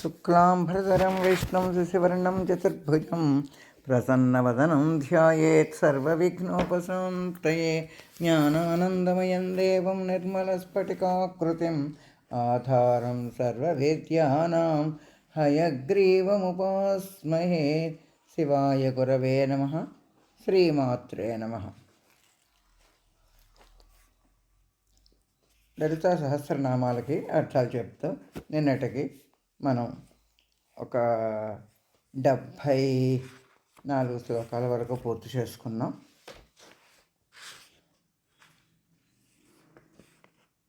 शुक्लाम्भरधरं विष्णुं शशिवर्णं चतुर्भुजं प्रसन्नवदनं ध्यायेत् सर्वविघ्नोपशान्तये ज्ञानानन्दमयं देवं निर्मलस्फटिकाकृतिम् आधारं सर्ववेद्यानां हयग्रीवमुपास्महे శివాయ గురవే నమ శ్రీమాత్రే నమ లలిత సహస్రనామాలకి అర్థాలు చెప్తూ నిన్నటికి మనం ఒక డెబ్భై నాలుగు శ్లోకాల వరకు పూర్తి చేసుకున్నాం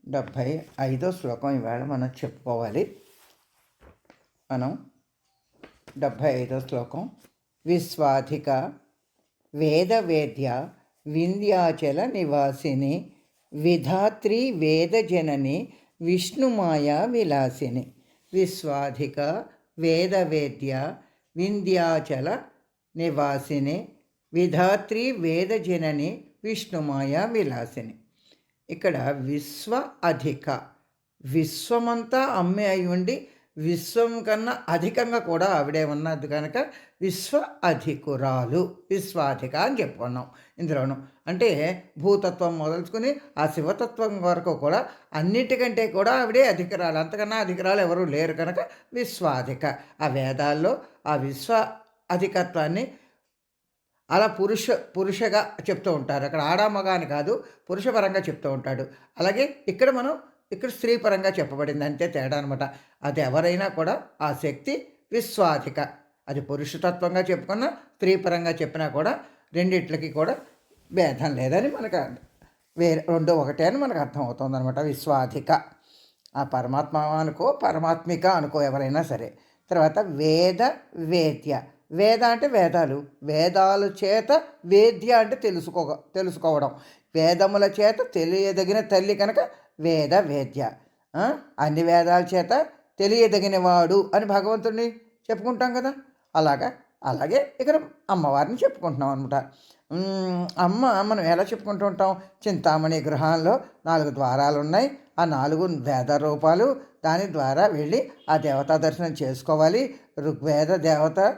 డెబ్భై ఐదో శ్లోకం ఈవేళ మనం చెప్పుకోవాలి. మనం డెబ్భై ఐదో శ్లోకం విశ్వాధిక వేదవేద్య వింధ్యాచల నివాసిని విధాత్రి వేదజనని విష్ణుమాయా విలాసిని. విశ్వాధిక వేదవేద్య వింధ్యాచల నివాసిని విధాత్రి వేదజనని విష్ణుమాయ విలాసిని. ఇక్కడ విశ్వ అధిక విశ్వమంతా అమ్మే అయి ఉండి విశ్వం కన్నా అధికంగా కూడా ఆవిడే ఉన్నది కనుక విశ్వ అధికురాలు విశ్వాధిక అని చెప్పుకున్నాం. ఇందులోను అంటే భూతత్వం మొదలుచుకుని ఆ శివతత్వం వరకు కూడా అన్నిటికంటే కూడా ఆవిడే అధికరాలు. అంతకన్నా అధికరాలు ఎవరు లేరు కనుక విశ్వాధిక. ఆ వేదాల్లో ఆ విశ్వ అధికత్వాన్ని అలా పురుష పురుషగా చెప్తూ ఉంటారు. అక్కడ ఆడామగా అని కాదు పురుషపరంగా చెప్తూ ఉంటాడు. అలాగే ఇక్కడ మనం ఇక్కడ స్త్రీ పరంగా చెప్పబడింది అంతే తేడా అనమాట అది ఎవరైనా కూడా ఆ శక్తి విశ్వాధిక. అది పురుషతత్వంగా చెప్పుకున్నా స్త్రీ పరంగా చెప్పినా కూడా రెండిట్లకి కూడా భేదం లేదని మనకు వేరే రెండో ఒకటే అని మనకు అర్థమవుతుంది అనమాట విశ్వాధిక. ఆ పరమాత్మ అనుకో పరమాత్మిక అనుకో ఎవరైనా సరే. తర్వాత వేద వేద్య. వేద అంటే వేదాలు. వేదాల చేత వేద్య అంటే తెలుసుకో తెలుసుకోవడం. వేదముల చేత తెలియదగిన తల్లి కనుక వేద వేద్య. అన్ని వేదాల చేత తెలియదగినవాడు అని భగవంతుడిని చెప్పుకుంటాం కదా. అలాగా? అలాగే ఇక్కడ అమ్మవారిని చెప్పుకుంటున్నాం అనమాట అమ్మ మనం ఎలా చెప్పుకుంటూ ఉంటాం? చింతామణి గృహంలో నాలుగు ద్వారాలు ఉన్నాయి. ఆ నాలుగు వేద రూపాలు. దాని ద్వారా వెళ్ళి ఆ దేవతా దర్శనం చేసుకోవాలి. ఋగ్వేద దేవత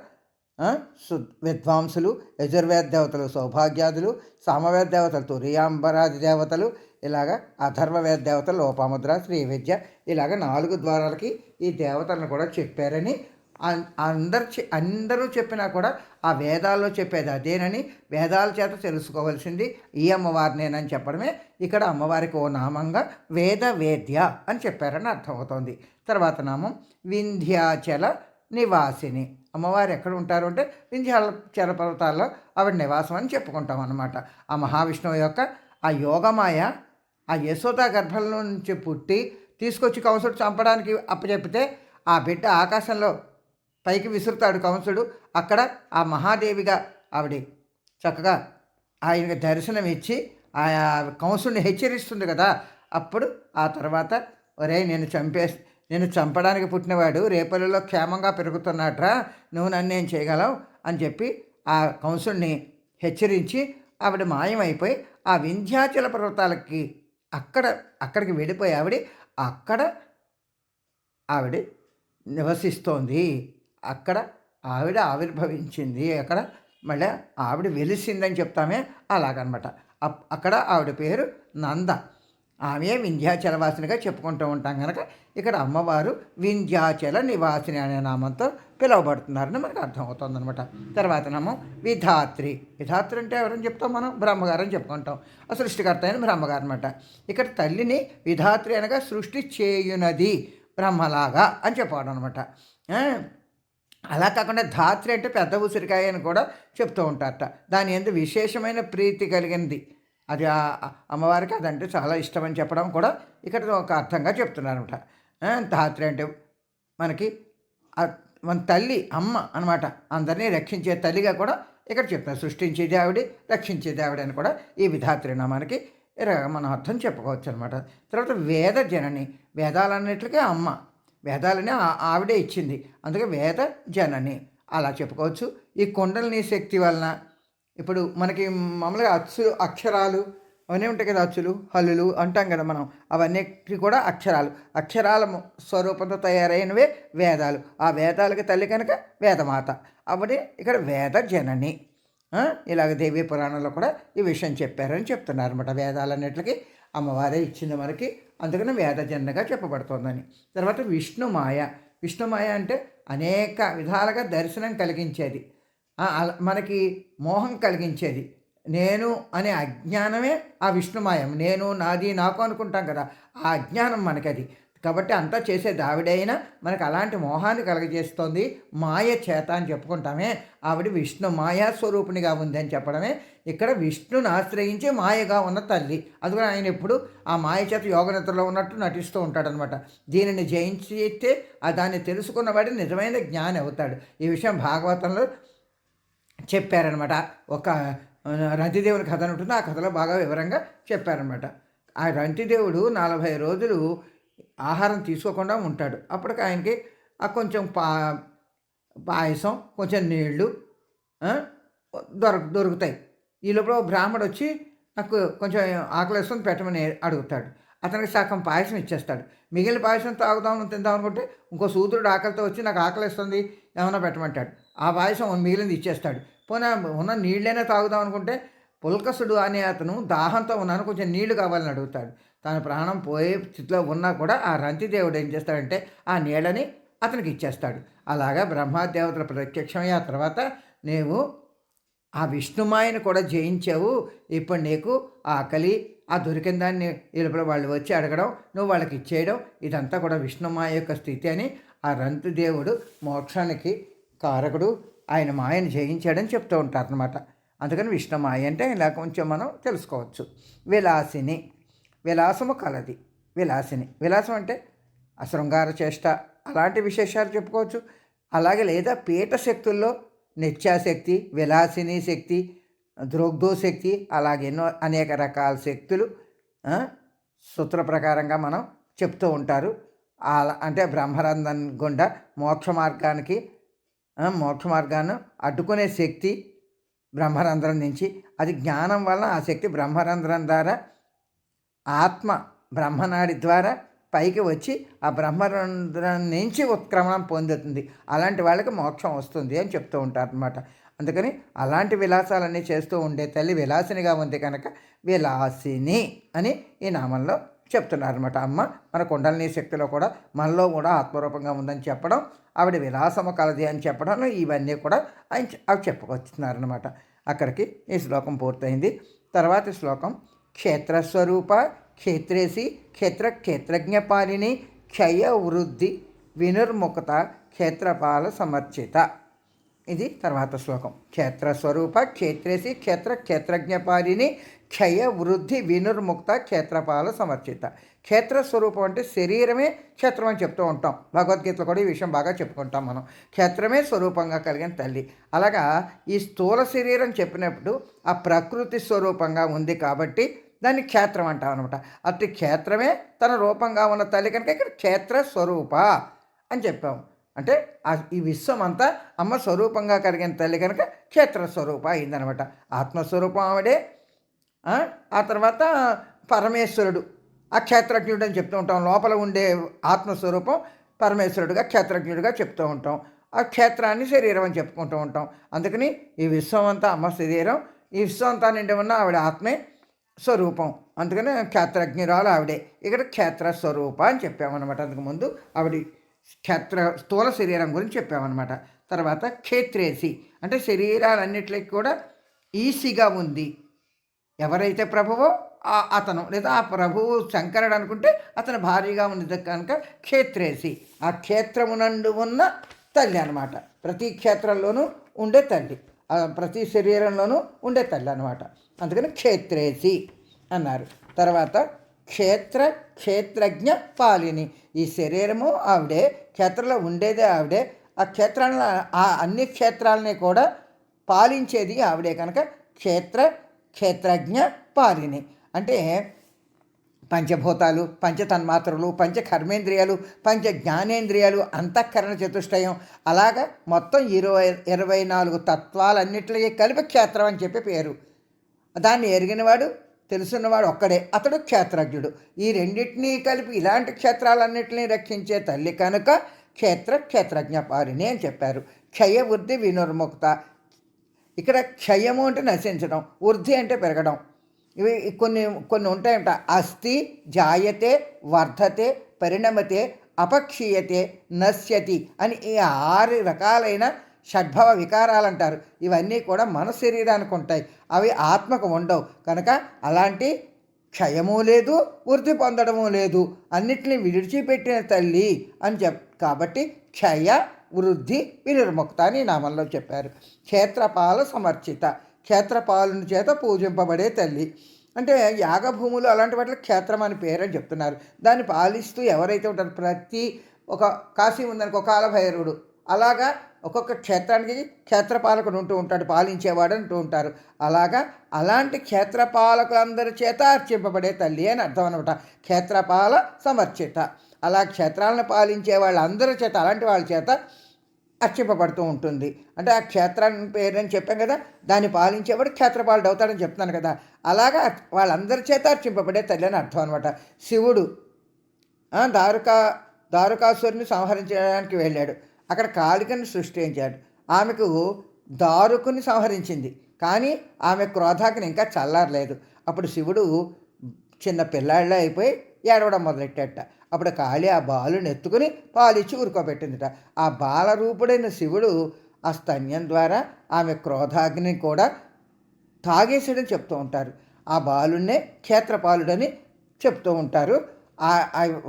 సు విద్వాంసులు యజుర్వేద దేవతలు సౌభాగ్యాదులు సామవేద దేవతలు తురియాంబరాది దేవతలు ఇలాగ అథర్వవేద దేవత లోపాముద్ర శ్రీ విద్య ఇలాగ నాలుగు ద్వారాలకి ఈ దేవతలను కూడా చెప్పారని అన్- అందరు చె- అందరూ చెప్పినా కూడా ఆ వేదాల్లో చెప్పేది అదేనని వేదాల చేత తెలుసుకోవాల్సింది ఈ అమ్మవారినేనని చెప్పడమే. ఇక్కడ అమ్మవారికి ఓ నామంగా వేద వేద్య అని చెప్పారని అర్థమవుతోంది. తర్వాత నామం వింధ్యాచల నివాసిని. అమ్మవారు ఎక్కడ ఉంటారు అంటే వింధ్యాచల పర్వతాల్లో ఆవిడ నివాసం అని చెప్పుకుంటాం అనమాట ఆ మహావిష్ణువు యొక్క ఆ యోగమాయ ఆ యశోద గర్భంలో నుంచి పుట్టి తీసుకొచ్చి కంసుడు చంపడానికి అప్పచెప్పితే ఆ బిడ్డ ఆకాశంలో పైకి విసురుతాడు కంసుడు అక్కడ ఆ మహాదేవిగా ఆవిడ చక్కగా ఆయనకు దర్శనం ఇచ్చి ఆ కంసుడిని హెచ్చరిస్తుంది కదా. అప్పుడు ఆ తర్వాత ఒరే నేను చంపే నేను చంపడానికి పుట్టినవాడు రేపల్లిలో క్షేమంగా పెరుగుతున్నాడ్రా. నువ్వు నన్ను ఏం చేయగలవు? అని చెప్పి ఆ కంసుడిని హెచ్చరించి ఆవిడ మాయమైపోయి ఆ వింధ్యాచల పర్వతాలకి అక్కడ అక్కడికి వెళ్ళిపోయి ఆవిడ అక్కడ ఆవిడ నివసిస్తోంది. అక్కడ ఆవిడ ఆవిర్భవించింది. అక్కడ మళ్ళీ ఆవిడ వెలిసిందని చెప్తామే అలాగనమాట. అప్- అక్కడ ఆవిడ పేరు నంద. ఆమె వింధ్యాచలవాసినిగా చెప్పుకుంటూ ఉంటాం కనుక ఇక్కడ అమ్మవారు వింధ్యాచల నివాసిని అనే నామంతో పిలువబడుతున్నారని మనకు అర్థమవుతుంది అనమాట తర్వాత నామం విధాత్రి. విధాత్రి అంటే ఎవరని చెప్తాం మనం? బ్రహ్మగారు అని చెప్పుకుంటాం. ఆ సృష్టికర్త అయిన బ్రహ్మగారు అనమాట ఇక్కడ తల్లిని విధాత్రి అనగా సృష్టి చేయునది బ్రహ్మలాగా అని చెప్పడం అనమాట అలా కాకుండా ధాత్రి అంటే పెద్ద ఉసిరికాయ అని కూడా చెప్తూ ఉంటారట. దాని ఎందు విశేషమైన ప్రీతి కలిగినది అది ఆ అమ్మవారికి అదంటే చాలా ఇష్టం అని చెప్పడం కూడా ఇక్కడ ఒక అర్థంగా చెప్తున్నారనమాట ధాత్రి అంటే మనకి మన తల్లి అమ్మ అనమాట అందరినీ రక్షించే తల్లిగా కూడా ఇక్కడ చెప్తారు సృష్టించేది ఆవిడ రక్షించేది ఆవిడ అని కూడా ఈ విధాత్రి నామానికి మనం అర్థం చెప్పుకోవచ్చు అనమాట తర్వాత వేద జనని వేదాలన్నిటికీ అమ్మ. వేదాలని ఆ- ఆవిడే ఇచ్చింది. అందుకే వేద జనని అలా చెప్పుకోవచ్చు. ఈ కుండలిని శక్తి వలన ఇప్పుడు మనకి మామూలుగా అచ్చు అక్షరాలు అవన్నీ ఉంటాయి కదా అచ్చులు హల్లులు అంటాం కదా మనం. అవన్నీ కూడా అక్షరాలు. అక్షరాల స్వరూపంతో తయారైనవే వేదాలు. ఆ వేదాలకి తల్లి కనుక వేదమాత. అప్పుడు ఇక్కడ వేద జనని. ఇలాగ దేవీ పురాణంలో కూడా ఈ విషయం చెప్పారని చెప్తున్నారు అనమాట వేదాలన్నిటికీ అమ్మవారే ఇచ్చింది మనకి. అందుకని వేదజనగా చెప్పబడుతోందని. తర్వాత విష్ణుమాయ. విష్ణుమాయ అంటే అనేక విధాలుగా దర్శనం కలిగించేది. మనకి మోహం కలిగించేది. నేను అనే అజ్ఞానమే ఆ విష్ణుమాయం. నేను నాది నాకు అనుకుంటాం కదా ఆ అజ్ఞానం మనకది. కాబట్టి అంతా చేసే దావిడైనా మనకు అలాంటి మోహాన్ని కలగజేస్తోంది. మాయ చేత అని చెప్పుకుంటామే. ఆవిడ విష్ణు మాయా స్వరూపిణిగా ఉంది అని చెప్పడమే. ఇక్కడ విష్ణుని ఆశ్రయించి మాయగా ఉన్న తల్లి. అది కూడా ఆయన ఎప్పుడు ఆ మాయ చేత యోగనిద్రలో ఉన్నట్టు నటిస్తూ ఉంటాడనమాట. దీనిని జయించితే ఆ దాన్ని తెలుసుకున్నవాడు నిజమైన జ్ఞాని అవుతాడు. ఈ విషయం భాగవతంలో చెప్పారనమాట ఒక రంతిదేవుని కథ ఉంటుంది. ఆ కథలో బాగా వివరంగా చెప్పారనమాట ఆ రంతిదేవుడు నలభై రోజులు ఆహారం తీసుకోకుండా ఉంటాడు. అప్పటికి ఆయనకి ఆ కొంచెం పా పాయసం కొంచెం నీళ్ళు దొర దొరుకుతాయి. ఈ లోపల ఓ బ్రాహ్మడు వచ్చి నాకు కొంచెం ఆకలి పెట్టమని అడుగుతాడు. అతనికి సగం పాయసం ఇచ్చేస్తాడు. మిగిలిన పాయసం తాగుదాం తిందాం అనుకుంటే ఇంకో సూత్రుడు ఆకలితో వచ్చి నాకు ఆకలిస్తుంది ఏమైనా పెట్టమంటాడు. ఆ పాయసం మిగిలింది ఇచ్చేస్తాడు. పోనీ ఉన్న నీళ్ళైనా తాగుదాం అనుకుంటే పుల్కసుడు అనే అతను దాహంతో ఉన్నాను కొంచెం నీళ్ళు కావాలని అడుగుతాడు. తన ప్రాణం పోయే స్థితిలో ఉన్నా కూడా ఆ రంతిదేవుడు ఏం చేస్తాడంటే ఆ నీళ్ళని అతనికి ఇచ్చేస్తాడు. అలాగా బ్రహ్మదేవతల ప్రత్యక్షమయ్యి ఆ తర్వాత నీవు ఆ విష్ణుమాయను కూడా జయించావు. ఇప్పుడు నీకు ఆకలి ఆ దొరికిన దాన్ని ఇలుపల వాళ్ళు వచ్చి అడగడం నువ్వు వాళ్ళకి ఇచ్చేయడం ఇదంతా కూడా విష్ణుమాయ యొక్క స్థితి అని ఆ రంతిదేవుడు మోక్షానికి కారకుడు ఆయన మాయను జయించాడని చెప్తూ ఉంటారనమాట అందుకని అందుకని విష్ణుమాయ అంటే ఇలా కొంచెం మనం తెలుసుకోవచ్చు. విలాసిని విలాసము కలది. విలాసిని విలాసం అంటే ఆ శృంగార చేష్ట అలాంటి విశేషాలు చెప్పుకోవచ్చు. అలాగే లేదా పీఠ శక్తుల్లో నిత్యాశక్తి విలాసిని శక్తి ద్రోగ్ధో శక్తి అలాగే ఎన్నో అనేక రకాల శక్తులు సూత్ర ప్రకారంగా మనం చెప్తూ ఉంటారు. అలా అంటే బ్రహ్మరంధన్ గుండా మోక్ష మార్గానికి మోక్ష మార్గాన్ని అడ్డుకునే శక్తి బ్రహ్మరంధ్రం నుంచి. అది జ్ఞానం వల్ల ఆ శక్తి బ్రహ్మరంధ్రం ద్వారా ఆత్మ బ్రహ్మనాడి ద్వారా పైకి వచ్చి ఆ బ్రహ్మరంధ్రం నుంచి ఉత్క్రమణం పొందుతుంది. అలాంటి వాళ్ళకి మోక్షం వస్తుంది అని చెప్తూ ఉంటారు అనమాట అందుకని అలాంటి విలాసాలన్నీ చేస్తూ ఉండే తల్లి విలాసినిగా ఉంది కనుక విలాసిని అని ఈ నామంలో చెప్తున్నారనమాట అమ్మ మన కుండలిని శక్తిలో కూడా మనలో కూడా ఆత్మరూపంగా ఉందని చెప్పడం ఆవిడ విలాసము కలది అని చెప్పడం ఇవన్నీ కూడా ఆయన అవి చెప్పుకొస్తున్నారనమాట అక్కడికి ఈ శ్లోకం పూర్తయింది. తర్వాతి శ్లోకం క్షేత్రస్వరూప క్షేత్రేసి క్షేత్ర క్షేత్రజ్ఞపాలిని క్షయ వృద్ధి వినుర్ముఖత క్షేత్రపాల సమర్చిత. ఇది తర్వాత శ్లోకం. క్షేత్రస్వరూప క్షేత్రేసి క్షేత్ర క్షేత్రజ్ఞపాలిని క్షయ వృద్ధి వినుర్ముక్త క్షేత్రపాల సమర్చిత. క్షేత్రస్వరూపం అంటే శరీరమే క్షేత్రం అని చెప్తూ ఉంటాం. భగవద్గీతలో కూడా ఈ విషయం బాగా చెప్పుకుంటాం మనం. క్షేత్రమే స్వరూపంగా కలిగిన తల్లి. అలాగా ఈ స్థూల శరీరం చెప్పినప్పుడు ఆ ప్రకృతి స్వరూపంగా ఉంది కాబట్టి దాన్ని క్షేత్రం అంటాం అనమాట అట్టి క్షేత్రమే తన రూపంగా ఉన్న తల్లి కనుక ఇక్కడ క్షేత్ర స్వరూప అని చెప్పాము అంటే ఆ ఈ విశ్వం అంతా అమ్మ స్వరూపంగా కలిగిన తల్లి కనుక క్షేత్రస్వరూప అయిందనమాట ఆత్మస్వరూపం ఆవిడే ఆ, తర్వాత పరమేశ్వరుడు ఆ క్షేత్రజ్ఞుడు అని చెప్తూ ఉంటాం. లోపల ఉండే ఆత్మస్వరూపం పరమేశ్వరుడుగా క్షేత్రజ్ఞుడిగా చెప్తూ ఉంటాం. ఆ క్షేత్రాన్ని శరీరం అని చెప్పుకుంటూ ఉంటాం. అందుకని ఈ విశ్వం అంతా అమ్మ శరీరం ఈ విశ్వం అంతా నిండి ఉన్న ఆవిడ ఆత్మే స్వరూపం. అందుకని క్షేత్రజ్ఞురాలు ఆవిడే. ఇక్కడ క్షేత్ర స్వరూప అని చెప్పామన్నమాట. అందుకు ముందు ఆవిడ క్షేత్ర స్థూల శరీరం గురించి చెప్పామన్నమాట. తర్వాత క్షేత్రేసి అంటే శరీరాలన్నిటికి కూడా ఈసీగా ఉంది. ఎవరైతే ప్రభువో అతను లేదా ఆ ప్రభువు శంకరుడు అనుకుంటే అతని భారీగా ఉన్నది కనుక క్షేత్రేసి. ఆ క్షేత్రమునందు ఉన్న తల్లి అనమాట ప్రతి క్షేత్రంలోనూ ఉండే తల్లి. ప్రతి శరీరంలోనూ ఉండే తల్లి అనమాట అందుకని క్షేత్రేసి అన్నారు. తర్వాత క్షేత్ర క్షేత్రజ్ఞ పాలిని. ఈ శరీరము ఆవిడే క్షేత్రంలో ఉండేదే ఆవిడే. ఆ క్షేత్రంలో ఆ అన్ని క్షేత్రాలని కూడా పాలించేది ఆవిడే కనుక క్షేత్ర క్షేత్రజ్ఞ పాలిని. అంటే పంచభూతాలు పంచతన్మాత్రలు పంచ కర్మేంద్రియాలు పంచ జ్ఞానేంద్రియాలు అంతఃకరణ చతుష్టయం అలాగా మొత్తం ఇరవై ఇరవై నాలుగు తత్వాలన్నిటికీ కలిపి క్షేత్రం అని చెప్పి పేరు. దాన్ని ఎరిగినవాడు తెలుసున్నవాడు ఒక్కడే అతడు క్షేత్రజ్ఞుడు. ఈ రెండింటినీ కలిపి ఇలాంటి క్షేత్రాలన్నింటినీ రక్షించే తల్లి కనుక క్షేత్ర క్షేత్రజ్ఞ పారిణి అని చెప్పారు. క్షయ వృద్ధి వినుర్ముక్త ఇక్కడ క్షయము అంటే నశించడం వృద్ధి అంటే పెరగడం. ఇవి కొన్ని కొన్ని ఉంటాయంట. అస్థి జాయతే వర్ధతే పరిణమతే అపక్షీయతే నశ్యతి అని ఈ ఆరు రకాలైన షడ్భవ వికారాలు అంటారు ఇవన్నీ కూడా మన శరీరానికి ఉంటాయి. అవి ఆత్మకు ఉండవు. కనుక అలాంటి క్షయము లేదు వృద్ధి పొందడము లేదు. అన్నిటిని విడిచిపెట్టిన తల్లి అని చెప్ కాబట్టి క్షయ వృద్ధి వినిర్ముక్త అని నామంలో చెప్పారు. క్షేత్రపాల సమర్చిత. క్షేత్రపాలుని చేత పూజింపబడే తల్లి. అంటే యాగభూములు అలాంటి వాటికి క్షేత్రం అని పేరని చెప్తున్నారు. దాన్ని పాలిస్తూ ఎవరైతే ఉంటారో ప్రతి ఒక కాశీ ఉందనుకో కాలభైరవుడు అలాగా ఒక్కొక్క క్షేత్రానికి క్షేత్రపాలకుడు ఉంటూ ఉంటాడు పాలించేవాడు అంటూ ఉంటారు. అలాగా అలాంటి క్షేత్రపాలకులందరి చేత అర్చింపబడే తల్లి అని అర్థం అనమాట క్షేత్రపాల సమర్చిత. అలా క్షేత్రాలను పాలించే వాళ్ళందరి చేత అలాంటి వాళ్ళ చేత అర్చింపబడుతూ ఉంటుంది. అంటే ఆ క్షేత్రాన్ని పేరు అని చెప్పాం కదా దాన్ని పాలించేవాడు క్షేత్రపాలుడు అవుతాడని చెప్తున్నాను కదా. అలాగా వాళ్ళందరి చేత అర్చింపబడే తల్లి అని అర్థం అనమాట శివుడు దారుకా దారుకాసురుని సంహరించడానికి వెళ్ళాడు. అక్కడ కాళికను సృష్టించాడు. ఆమెకు దారుకుని సంహరించింది. కానీ ఆమె క్రోధాకిని ఇంకా చల్లారలేదు. అప్పుడు శివుడు చిన్న పిల్లాళ్ళ అయిపోయి ఏడవడం మొదలెట్టేట అప్పుడు కాళి ఆ బాలుని ఎత్తుకుని పాలిచ్చి ఉరుకోబెట్టిందిట. ఆ బాలరూపుడైన శివుడు ఆ స్తన్యం ద్వారా ఆమె క్రోధాగ్ని కూడా తాగేసాడని చెప్తూ ఉంటారు. ఆ బాలున్నే క్షేత్రపాలుడని చెప్తూ ఉంటారు.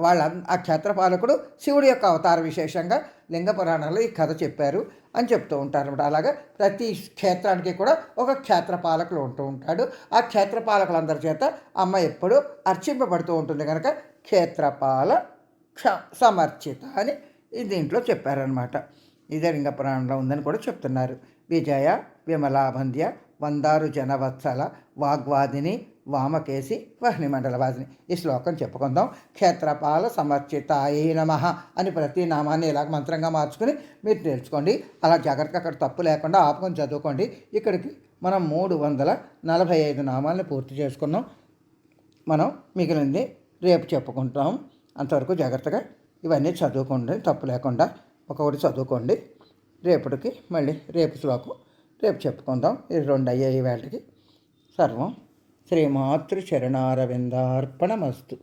వాళ్ళ ఆ క్షేత్రపాలకుడు శివుడి యొక్క అవతార విశేషంగా లింగ పురాణాలు ఈ కథ చెప్పారు అని చెప్తూ ఉంటారు అనమాట అలాగా ప్రతి క్షేత్రానికి కూడా ఒక క్షేత్రపాలకులు ఉంటూ ఉంటాడు. ఆ క్షేత్రపాలకులందరి చేత అమ్మ ఎప్పుడూ అర్చింపబడుతూ ఉంటుంది కనుక క్షేత్రపాల క్ష సమర్చిత అని దీంట్లో చెప్పారనమాట ఇదే లింగ పురాణంలో ఉందని కూడా చెప్తున్నారు. విజయ విమలాభంధ్య వందారు జనవత్సల వాగ్వాదిని వామకేసి వహ్ని మండలవాదిని ఈ శ్లోకం చెప్పుకుందాం. క్షేత్రపాల సమర్చిత ఏ నమ అని ప్రతి నామాన్ని ఇలాగ మంత్రంగా మార్చుకుని మీరు నేర్చుకోండి అలా జాగ్రత్తగా అక్కడ తప్పు లేకుండా ఆపుకొని చదువుకోండి. ఇక్కడికి మనం మూడు వందల నలభై ఐదు నామాలను పూర్తి చేసుకున్నాం. మనం మిగిలింది రేపు చెప్పుకుంటాం. అంతవరకు జాగ్రత్తగా ఇవన్నీ చదువుకోండి తప్పు లేకుండా ఒకటి చదువుకోండి. రేపటికి మళ్ళీ రేపు శ్లోకం రేపు చెప్పుకుందాం. ఇది రెండు అయ్యాయి వేళకి. సర్వం శ్రీమాతృ చరణారవిందార్పణమస్తు.